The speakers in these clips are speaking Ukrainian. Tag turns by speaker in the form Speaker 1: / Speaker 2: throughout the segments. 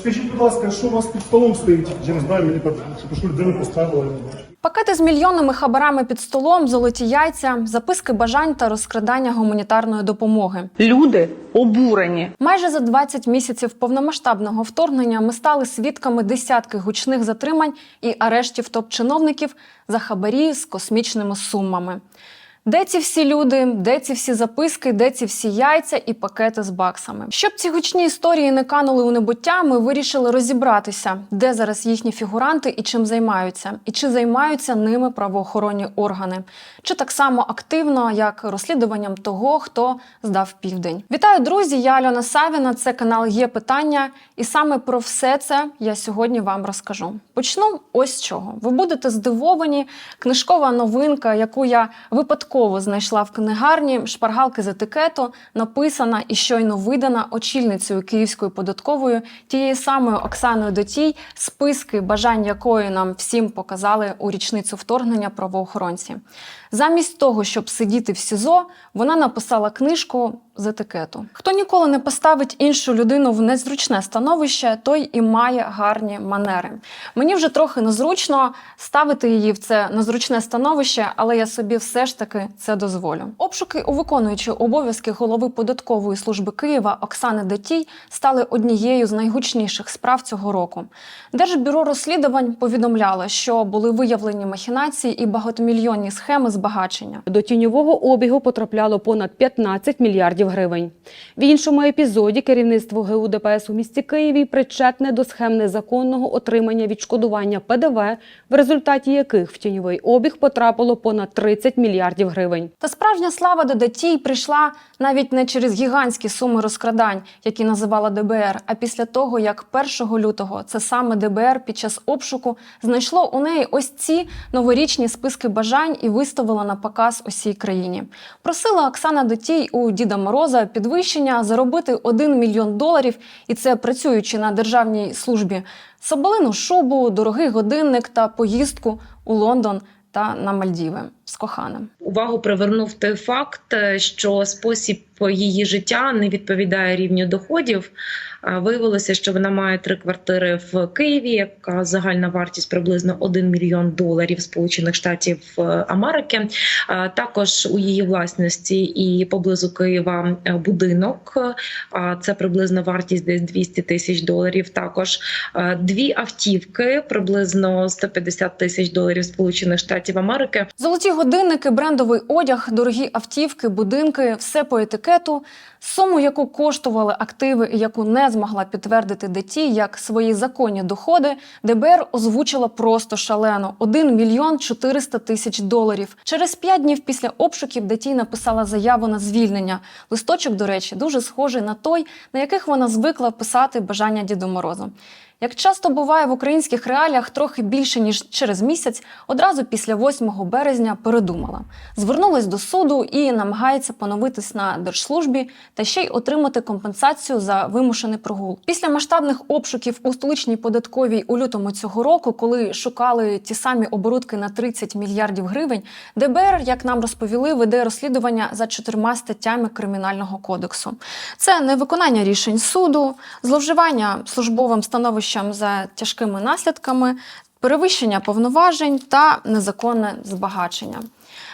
Speaker 1: Скажіть, будь ласка, що у вас під столом стоїть? Я не знаю, мені пошли, ви поставили.
Speaker 2: Пакети з мільйонними хабарами під столом, золоті яйця, записки бажань та розкрадання гуманітарної допомоги.
Speaker 3: Люди обурені.
Speaker 2: Майже за 20 місяців повномасштабного вторгнення ми стали свідками десятки гучних затримань і арештів топ-чиновників за хабарі з космічними сумами. Де ці всі люди, де ці всі записки, де ці всі яйця і пакети з баксами? Щоб ці гучні історії не канули у небуття, ми вирішили розібратися, де зараз їхні фігуранти і чим займаються, і чи займаються ними правоохоронні органи, чи так само активно, як розслідуванням того, хто здав південь. Вітаю, друзі! Я Альона Савіна. Це канал Є питання, і саме про все це я сьогодні вам розкажу. Почну ось з чого. Ви будете здивовані. Книжкова новинка, яку я випадково знайшла в книгарні, шпаргалки з етикету, написана і щойно видана очільницею Київської податкової тією самою Оксаною Дотій, списки бажань якої нам всім показали у річницю вторгнення правоохоронці. Замість того, щоб сидіти в СІЗО, вона написала книжку з етикету. Хто ніколи не поставить іншу людину в незручне становище, той і має гарні манери. Мені вже трохи незручно ставити її в це незручне становище, але я собі все ж таки це дозволю. Обшуки у виконуючої обов'язки голови податкової служби Києва Оксани Датій стали однією з найгучніших справ цього року. Держбюро розслідувань повідомляло, що були виявлені махінації і багатомільйонні схеми збагачення.
Speaker 4: До тіньового обігу потрапляло понад 15 мільярдів гривень. В іншому епізоді керівництво ГУ ДПС у місті Києві причетне до схем незаконного отримання відшкодування ПДВ, в результаті яких в тіньовий обіг потрапило понад 30 мільярдів гривень.
Speaker 2: Та справжня слава до Датій прийшла навіть не через гігантські суми розкрадань, які називала ДБР, а після того, як 1 лютого це саме ДБР під час обшуку знайшло у неї ось ці новорічні списки бажань і виставило на показ усій країні. Просила Оксана Датій у Діда Мороза підвищення заробити 1 мільйон доларів, і це працюючи на державній службі, соболину шубу, дорогий годинник та поїздку у Лондон та на Мальдіви з коханим.
Speaker 5: увагу привернув той факт, е, що спосіб її життя не відповідає рівню доходів. Е, Виявилося, що вона має три квартири в Києві, яка загальна вартість приблизно 1 мільйон доларів Сполучених Штатів е, Америки. Також у її власності і поблизу Києва будинок. е, Це приблизно вартість десь 200 тисяч доларів. Також дві автівки, приблизно 150 тисяч доларів Сполучених Штатів Америки.
Speaker 2: Золоті годинники, брендовий одяг, дорогі автівки, будинки все по етикету. Суму, яку коштували активи і яку не змогла підтвердити ДТІ як свої законні доходи, ДБР озвучила просто шалено 1 мільйон 400 тисяч доларів. Через п'ять днів після обшуків ДТІ написала заяву на звільнення. Листочок, до речі, дуже схожий на той, на яких вона звикла писати бажання Діду Морозу. Як часто буває в українських реаліях, трохи більше ніж через місяць, одразу після 8 березня передумала. Звернулась до суду і намагається поновитись на держслужбі та ще й отримати компенсацію за вимушений прогул. Після масштабних обшуків у столичній податковій у лютому цього року, коли шукали ті самі оборудки на 30 мільярдів гривень, ДБР, як нам розповіли, веде розслідування за чотирма статтями кримінального кодексу. Це невиконання рішень суду, зловживання службовим становищем за тяжкими наслідками, перевищення повноважень та незаконне збагачення.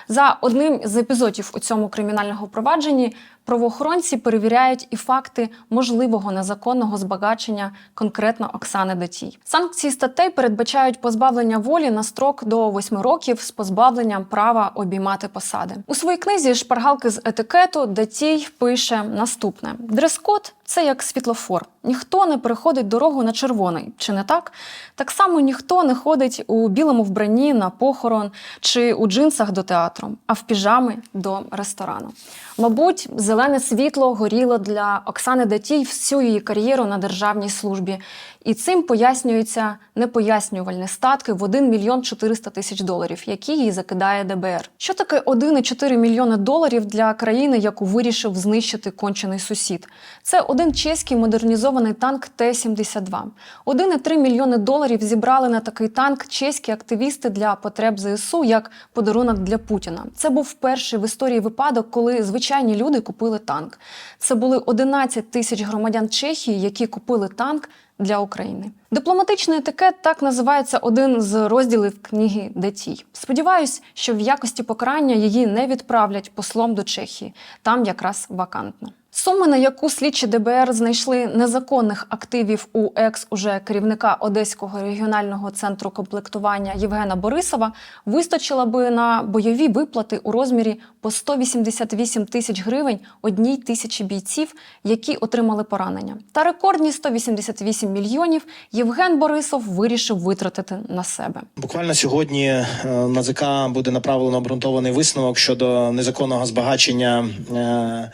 Speaker 2: За одним з епізодів у цьому кримінальному провадженні правоохоронці перевіряють і факти можливого незаконного збагачення конкретно Оксани Датій. Санкції статей передбачають позбавлення волі на строк до 8 років з позбавленням права обіймати посади. У своїй книзі Шпаргалки з етикету Датій пише наступне: дрес-код – це як світлофор. Ніхто не переходить дорогу на червоний, чи не так? Так само ніхто не ходить у білому вбранні на похорон чи у джинсах до театру, а в піжами до ресторану. Мабуть, зелене світло горіло для Оксани Датій всю її кар'єру на державній службі. І цим пояснюються непояснювальні статки в 1 мільйон 400 тисяч доларів, які їй закидає ДБР. Що таке 1,4 мільйони доларів для країни, яку вирішив знищити кончений сусід? Це один чеський модернізований танк Т-72. 1,3 мільйони доларів зібрали на такий танк чеські активісти для потреб ЗСУ як подарунок для Путіна. Це був перший в історії випадок, коли звичайні люди купили танк. Це були 11 тисяч громадян Чехії, які купили танк для України. Дипломатичний етикет так називається один з розділів книги Детій. Сподіваюсь, що в якості покарання її не відправлять послом до Чехії. Там якраз вакантно. Суми, на яку слідчі ДБР знайшли незаконних активів у екс уже керівника Одеського регіонального центру комплектування Євгена Борисова, вистачило би на бойові виплати у розмірі по 188 тисяч гривень одній тисячі бійців, які отримали поранення. Та рекордні 188 мільйонів Євген Борисов вирішив витратити на себе.
Speaker 6: Буквально сьогодні е, на ЗК буде направлено обґрунтований висновок щодо незаконного збагачення е,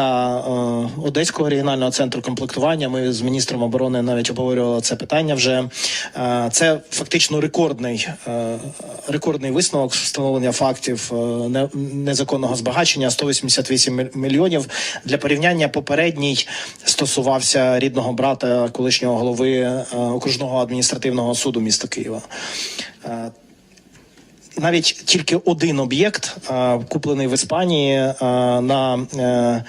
Speaker 6: керівника е, Одеського регіонального центру комплектування. Ми з міністром оборони навіть обговорювали це питання. Вже Е, це фактично рекордний е, рекордний висновок встановлення фактів незаконного збагачення 188 міль- мільйонів. Для порівняння попередній стосувався рідного брата колишнього голови окружного адміністративного суду міста Києва. Навіть тільки один об'єкт, куплений в Іспанії на е,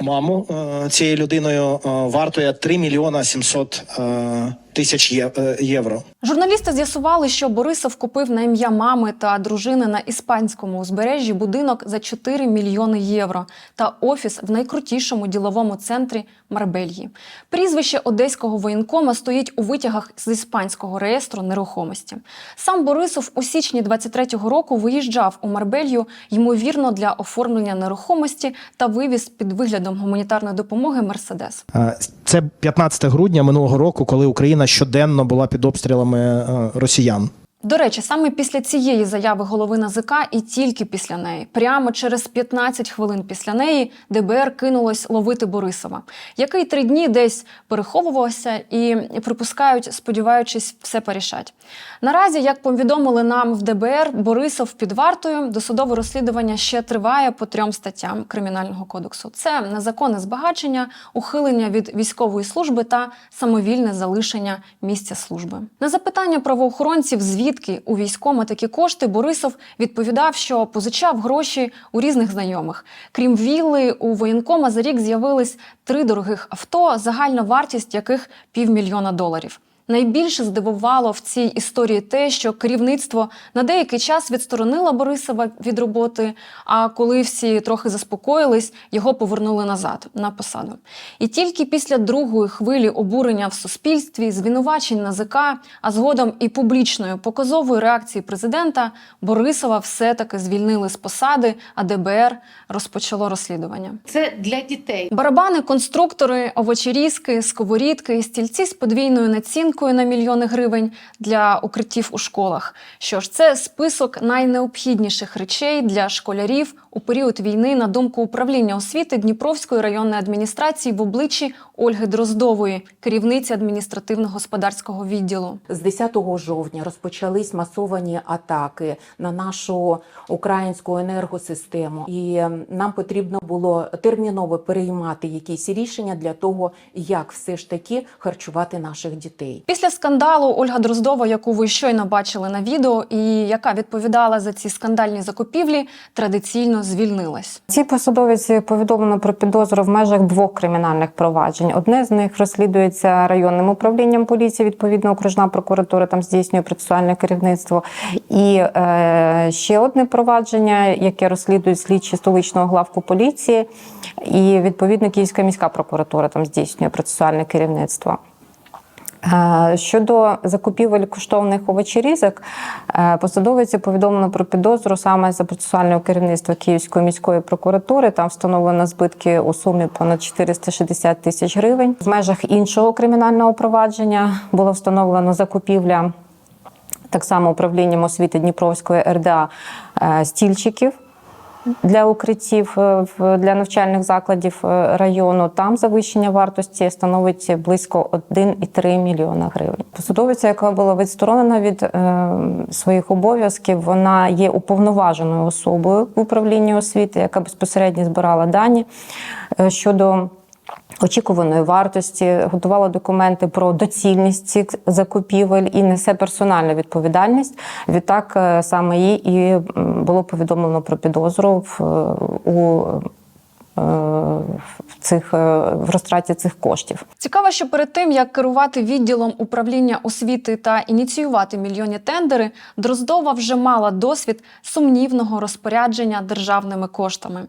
Speaker 6: маму е, цією людиною, е, вартує 3 мільйона 700 е, тисяч е, євро.
Speaker 2: Журналісти з'ясували, що Борисов купив на ім'я мами та дружини на іспанському узбережжі будинок за 4 мільйони євро та офіс в найкрутішому діловому центрі Марбельї. Прізвище одеського воєнкома стоїть у витягах з іспанського реєстру нерухомості. Сам Борисов у січні 23-го року виїжджав у Марбелью, ймовірно, для оформлення нерухомості та вивіз під виглядом гуманітарної допомоги Мерседес.
Speaker 6: Е, Це 15 грудня минулого року, коли Україна щоденно була під обстрілами е, росіян.
Speaker 2: До речі, саме після цієї заяви голови НАЗК і тільки після неї, прямо через 15 хвилин після неї, ДБР кинулось ловити Борисова, який три дні десь переховувався і припускають, сподіваючись, все порішать. Наразі, як повідомили нам в ДБР, Борисов під вартою досудове розслідування ще триває по трьом статтям кримінального кодексу: це незаконне збагачення, ухилення від військової служби та самовільне залишення місця служби. На запитання правоохоронців, звідки у військома такі кошти, Борисов відповідав, що позичав гроші у різних знайомих. Крім вілли, у воєнкома за рік з'явились три дорогих авто, загальна вартість яких півмільйона доларів. Найбільше здивувало в цій історії те, що керівництво на деякий час відсторонило Борисова від роботи. А коли всі трохи заспокоїлись, його повернули назад на посаду. І тільки після другої хвилі обурення в суспільстві, звинувачень НАЗК, а згодом і публічної показової реакції президента, Борисова все-таки звільнили з посади, а ДБР розпочало розслідування.
Speaker 7: Це для дітей.
Speaker 2: Барабани, конструктори, овочерізки, сковорідки, стільці з подвійною націнкою на мільйони гривень для укриттів у школах. Що ж, це список найнеобхідніших речей для школярів у період війни, на думку управління освіти Дніпровської районної адміністрації в обличчі Ольги Дроздової, керівниці адміністративно-господарського відділу.
Speaker 8: З 10 жовтня розпочались масовані атаки на нашу українську енергосистему, і нам потрібно було терміново переймати якісь рішення для того, як все ж таки харчувати наших дітей.
Speaker 2: Після скандалу Ольга Дроздова, яку ви щойно бачили на відео, і яка відповідала за ці скандальні закупівлі, традиційно звільнилась.
Speaker 9: Цій посадовиці повідомлено про підозру в межах двох кримінальних проваджень. Одне з них розслідується районним управлінням поліції, відповідно, окружна прокуратура там здійснює процесуальне керівництво. І е, ще одне провадження, яке розслідують слідчі столичного главку поліції, і відповідно Київська міська прокуратура там здійснює процесуальне керівництво. Е, Щодо закупівель коштовних овочерізок, е, посадовиці повідомлено про підозру саме за процесуального керівництва Київської міської прокуратури. Там встановлено збитки у сумі понад 460 тисяч гривень. В межах іншого кримінального провадження було встановлено закупівля так само управлінням освіти Дніпровської РДА е, стільчиків для укриттів е, для навчальних закладів е, району. Там завищення вартості становить близько 1,3 мільйона гривень. Посадовиця, яка була відсторонена від е, своїх обов'язків, вона є уповноваженою особою в управлінні освіти, яка безпосередньо збирала дані щодо. Очікуваної вартості готувала документи про доцільність цих закупівель і несе персональну відповідальність. Відтак е, саме їй і було повідомлено про підозру в е, у в цих е, в розтраті цих коштів.
Speaker 2: Цікаво, що перед тим як керувати відділом управління освіти та ініціювати мільйонні тендери, Дроздова вже мала досвід сумнівного розпорядження державними коштами.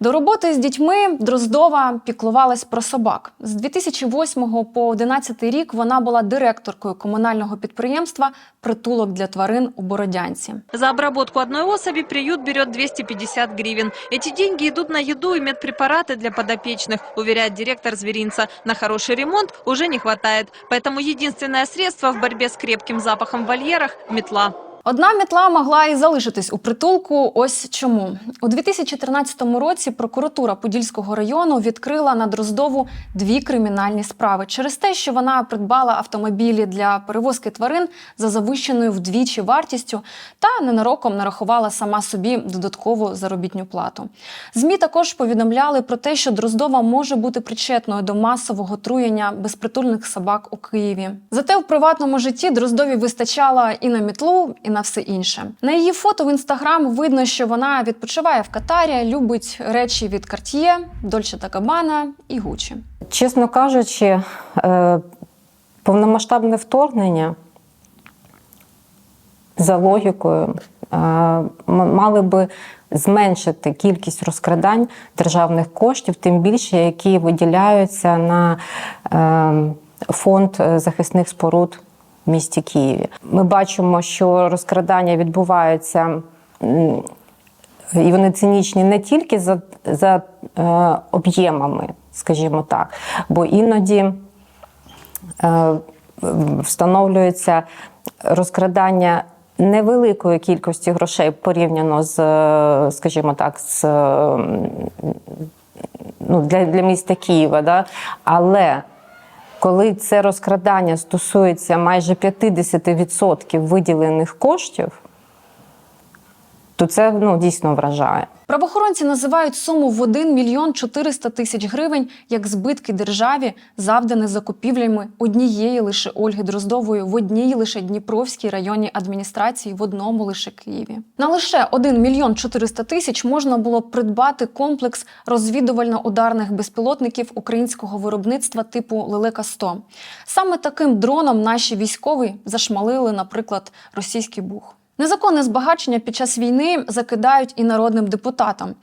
Speaker 2: До роботи з дітьми Дроздова піклувалась про собак. З 2008 по 2011 рік вона була директоркою комунального підприємства Притулок для тварин у Бородянці.
Speaker 7: За обработку одной особи приют берет 250 гривен. Эти деньги идут на еду и медпрепараты для подопечных, уверяет директор зверинца. На хороший ремонт уже не хватает. Поэтому единственное средство в борьбе с крепким запахом в вольерах – метла.
Speaker 2: Одна мітла могла і залишитись у притулку. Ось чому у 2013 році прокуратура Подільського району відкрила на Дроздову дві кримінальні справи через те, що вона придбала автомобілі для перевозки тварин за завищеною вдвічі вартістю та ненароком нарахувала сама собі додаткову заробітню плату. Змі також повідомляли про те, що Дроздова може бути причетною до масового труєння безпритульних собак у Києві. Зате в приватному житті Дроздові вистачало і на мітлу, і на все інше. На її фото в інстаграм видно, що вона відпочиває в Катарі, любить речі від Cartier, Dolce Gabbana і Gucci.
Speaker 9: Чесно кажучи, е, повномасштабне вторгнення за логікою е, мали би зменшити кількість розкрадань державних коштів, тим більше які виділяються на е, фонд е, захисних споруд в місті Києві. Ми бачимо, що розкрадання відбуваються. і вони цинічні не тільки за, за е, об'ємами, скажімо так, бо іноді е, встановлюється розкрадання невеликої кількості грошей порівняно з, е, скажімо так, з, ну, для, для міста Києва. Да? Але коли це розкрадання стосується майже 50% виділених коштів, то це ну, дійсно вражає.
Speaker 2: Правоохоронці називають суму в 1 мільйон 400 тисяч гривень як збитки державі, завдані закупівлями однієї лише Ольги Дроздової в одній лише Дніпровській районній адміністрації в одному лише Києві. На лише 1 мільйон 400 тисяч можна було придбати комплекс розвідувально-ударних безпілотників українського виробництва типу Лелека 100 Саме таким дроном наші військові зашмалили, наприклад, російський бух. Незаконне збагачення під час війни закидають і народним депутатам.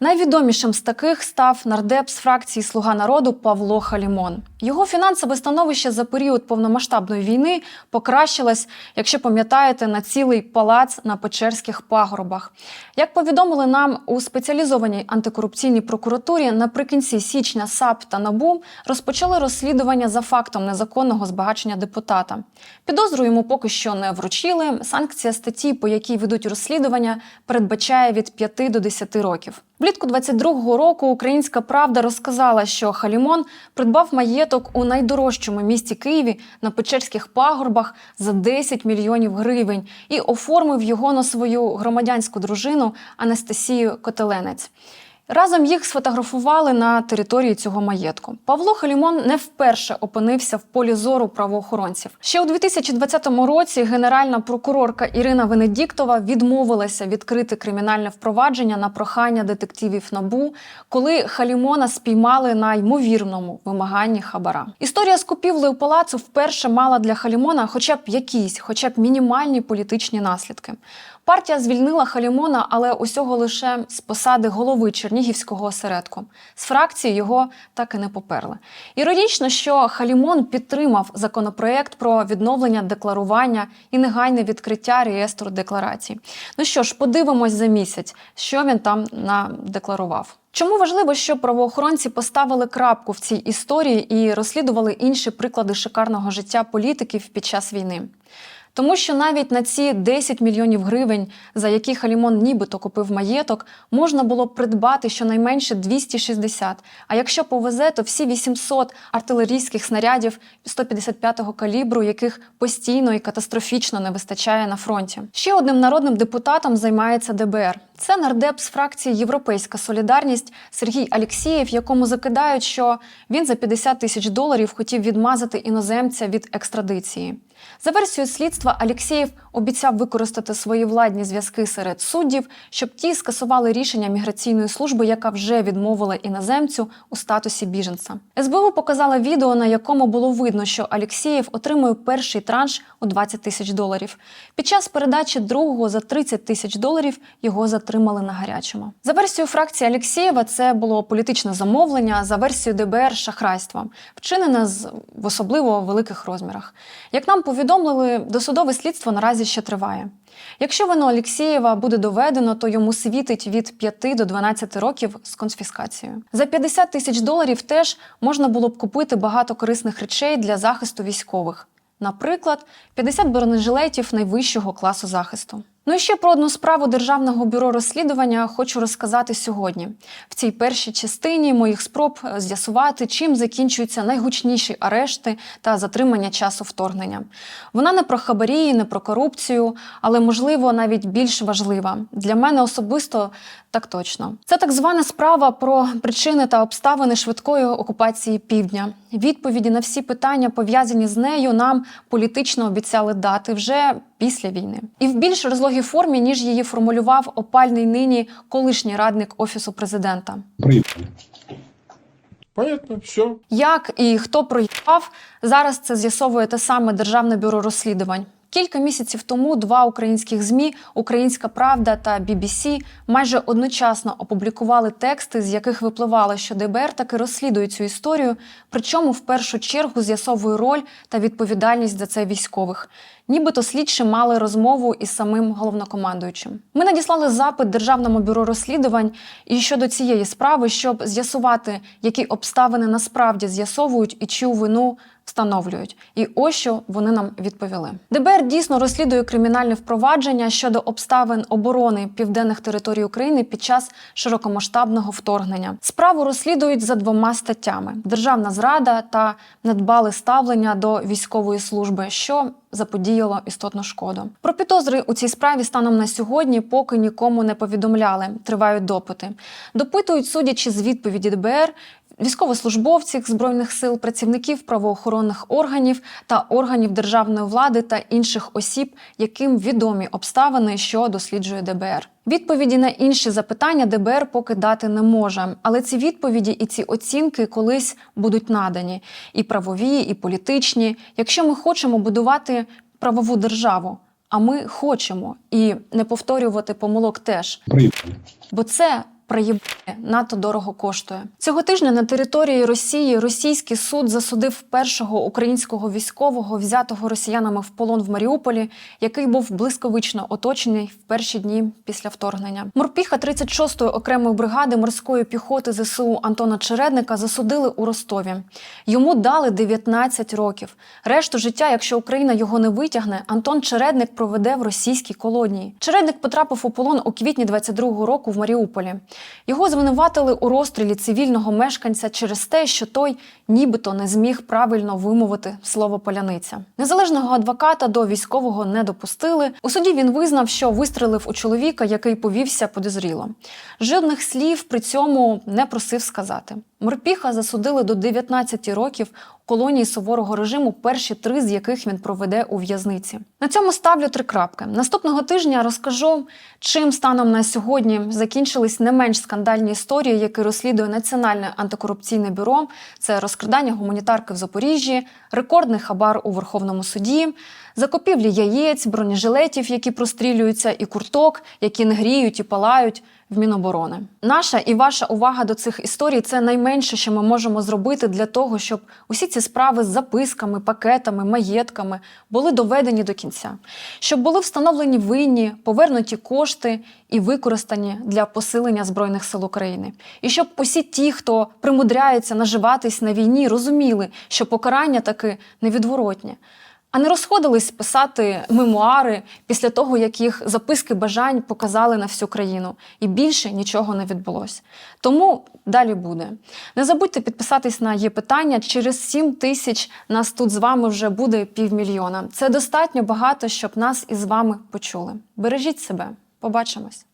Speaker 2: Найвідомішим з таких став нардеп з фракції Слуга народу Павло Халімон. Його фінансове становище за період повномасштабної війни покращилось, якщо пам'ятаєте, на цілий палац на Печерських пагорбах. Як повідомили нам у спеціалізованій антикорупційній прокуратурі, наприкінці січня САП та НАБУ розпочали розслідування за фактом незаконного збагачення депутата. Підозру йому поки що не вручили. Санкція статті, по якій ведуть розслідування, передбачає від 5 до 10 років. Влітку 22-го року Українська Правда розказала, що Халімон придбав маєток у найдорожчому місті Києві на Печерських пагорбах за 10 мільйонів гривень і оформив його на свою громадянську дружину Анастасію Котеленець. Разом їх сфотографували на території цього маєтку. Павло Халімон не вперше опинився в полі зору правоохоронців. Ще у 2020 році генеральна прокурорка Ірина Венедіктова відмовилася відкрити кримінальне впровадження на прохання детективів НАБУ, коли Халімона спіймали на ймовірному вимаганні хабара. Історія з купівлею палацу вперше мала для Халімона хоча б якісь, хоча б мінімальні політичні наслідки. Партія звільнила Халімона, але усього лише з посади голови Чернігівського осередку. З фракції його так і не поперли. Іронічно, що Халімон підтримав законопроект про відновлення декларування і негайне відкриття реєстру декларацій. Ну що ж, подивимось за місяць, що він там надекларував. Чому важливо, щоб правоохоронці поставили крапку в цій історії і розслідували інші приклади шикарного життя політиків під час війни? Тому що навіть на ці 10 мільйонів гривень, за які Халімон нібито купив маєток, можна було придбати щонайменше 260, а якщо повезе, то всі 800 артилерійських снарядів 155-го калібру, яких постійно і катастрофічно не вистачає на фронті. Ще одним народним депутатом займається ДБР. Це нардеп з фракції Європейська Солідарність Сергій Алєксєєв, якому закидають, що він за 50 тисяч доларів хотів відмазати іноземця від екстрадиції. За версією слідства, Алєксєєв обіцяв використати свої владні зв'язки серед суддів, щоб ті скасували рішення міграційної служби, яка вже відмовила іноземцю у статусі біженця. СБУ показала відео, на якому було видно, що Алєксєєв отримує перший транш у 20 тисяч доларів. Під час передачі другого за 30 тисяч доларів його затримали на гарячому. За версією фракції Алєксєєва, це було політичне замовлення. За версією ДБР шахрайство, вчинене з в особливо великих розмірах. Як нам повідомили, досудове слідство наразі ще триває. Якщо вину Алєксєєва буде доведено, то йому світить від 5 до 12 років з конфіскацією. За 50 тисяч доларів теж можна було б купити багато корисних речей для захисту військових. Наприклад, 50 бронежилетів найвищого класу захисту. Ну і ще про одну справу Державного бюро розслідування хочу розказати сьогодні. В цій першій частині моїх спроб е, з'ясувати, чим закінчуються найгучніші арешти та затримання часу вторгнення. Вона не про хабарі, не про корупцію, але можливо навіть більш важлива для мене особисто. Так точно, це так звана справа про причини та обставини швидкої окупації півдня. Відповіді на всі питання, пов'язані з нею, нам політично обіцяли дати вже після війни, і в більш розлогій формі ніж її формулював опальний нині колишній радник офісу президента.
Speaker 1: Понятно, все.
Speaker 2: Як і хто проїхав, зараз це з'ясовує те саме Державне бюро розслідувань. Кілька місяців тому два українських змі Українська Правда та BBC майже одночасно опублікували тексти, з яких випливало, що ДБР таки розслідує цю історію, причому в першу чергу з'ясовує роль та відповідальність за це військових. Нібито слідчі мали розмову із самим головнокомандуючим. Ми надіслали запит Державному бюро розслідувань і щодо цієї справи, щоб з'ясувати, які обставини насправді з'ясовують і чию вину встановлюють. І ось що вони нам відповіли. ДБР дійсно розслідує кримінальне впровадження щодо обставин оборони південних територій України під час широкомасштабного вторгнення. Справу розслідують за двома статтями: державна зрада та недбале ставлення до військової служби, що заподіяло істотну шкоду. Про підозри у цій справі станом на сьогодні поки нікому не повідомляли. Тривають допити. Допитують, судячи з відповіді ДБР, військовослужбовців збройних сил, працівників правоохоронних органів та органів державної влади та інших осіб, яким відомі обставини, що досліджує ДБР. Відповіді на інші запитання ДБР поки дати не може, але ці відповіді і ці оцінки колись будуть надані. І правові, і політичні. Якщо ми хочемо будувати правову державу, а ми хочемо і не повторювати помилок теж, бо це проєбане надто дорого коштує. Цього тижня на території Росії російський суд засудив першого українського військового, взятого росіянами в полон в Маріуполі, який був блисковично оточений в перші дні після вторгнення. Морпіха 36-ї окремої бригади морської піхоти ЗСУ Антона Чередника засудили у Ростові. Йому дали 19 років. Решту життя, якщо Україна його не витягне, Антон Чередник проведе в російській колонії. Чередник потрапив у полон у квітні 22-го року в Маріуполі. Його звинуватили у розстрілі цивільного мешканця через те, що той нібито не зміг правильно вимовити слово поляниця. Незалежного адвоката до військового не допустили. У суді він визнав, що вистрелив у чоловіка, який повівся підозріло. Жодних слів при цьому не просив сказати. Морпіха засудили до 19 років у колонії суворого режиму, перші три з яких він проведе у в'язниці. На цьому ставлю три крапки. Наступного тижня розкажу, чим станом на сьогодні закінчились не менш скандальні історії, які розслідує Національне антикорупційне бюро. Це розкрадання гуманітарки в Запоріжжі, рекордний хабар у Верховному суді, закупівлі яєць, бронежилетів, які прострілюються, і курток, які не гріють і палають в Міноборони. Наша і ваша увага до цих історій це найменше, що ми можемо зробити для того, щоб усі ці справи з записками, пакетами, маєтками були доведені до кінця, щоб були встановлені винні, повернуті кошти і використані для посилення збройних сил України. І щоб усі ті, хто примудряється наживатись на війні, розуміли, що покарання таки невідворотнє. А не розходились писати мемуари після того, як їх записки бажань показали на всю країну, і більше нічого не відбулося. Тому далі буде. Не забудьте підписатись на є питання. Через 7 тисяч нас тут з вами вже буде півмільйона. Це достатньо багато, щоб нас із вами почули. Бережіть себе, побачимось.